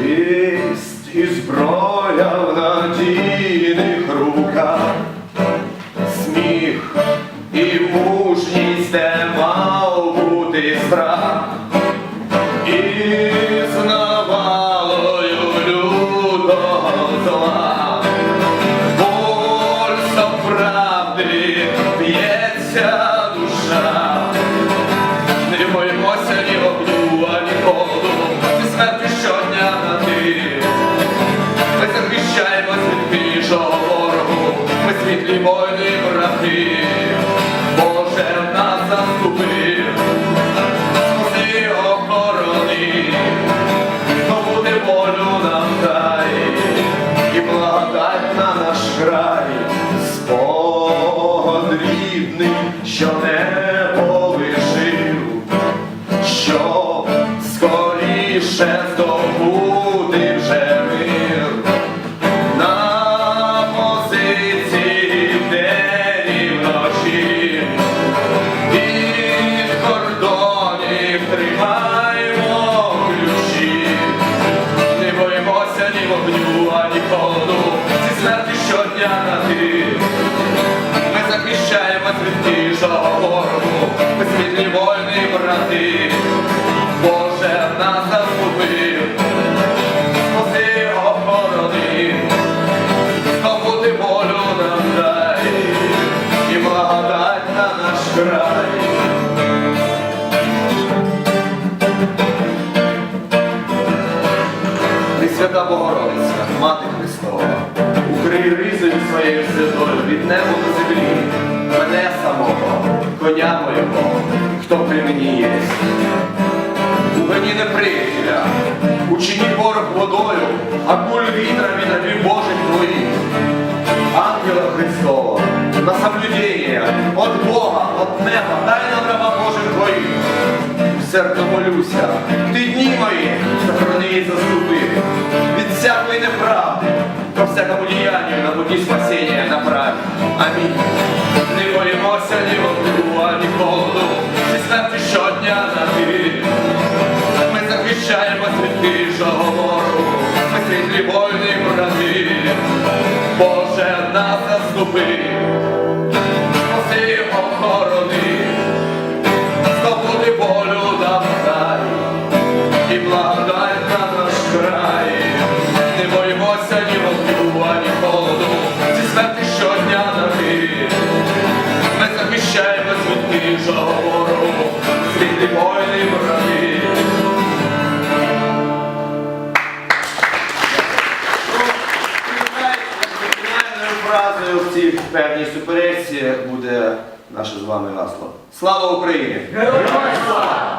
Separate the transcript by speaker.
Speaker 1: Лист і зброя в надійних сміх і мужність, де мав бути страх, воїни брати. Боже нас заступив, спаси охорони, здобути волю нам дай, і благодать на наш край, спогад рідний, що не полишив щоб скоріше здобути вогню, ані холоду, ці смерті щодня на ти. Ми захищаємо від ворогу, своєю святою від неба до землі, мене самого, коня моєго, хто при мені є. У мені неприятеля, учині ворог водою, а куль вітра від огнів Божих твоїх. Ангела Христова, на соблюдение от Бога, от неба, дай нам раба Божих твоїх. Сердо молюся, ти дні по всякому діянню на путі спасіння направь. Амінь. Не боїмося ні вогню, ані холоду, зі смерті щодня на ти. Ми захищаємось від тижого ворогу, ми світлі вольні брати. Боже, нас заступи, спаси охорони, здобути волю нам дай, і благодать на наш край. Фінальною в цій певній суперечці буде наше з вами гасло. Слава Україні!
Speaker 2: Героям слава!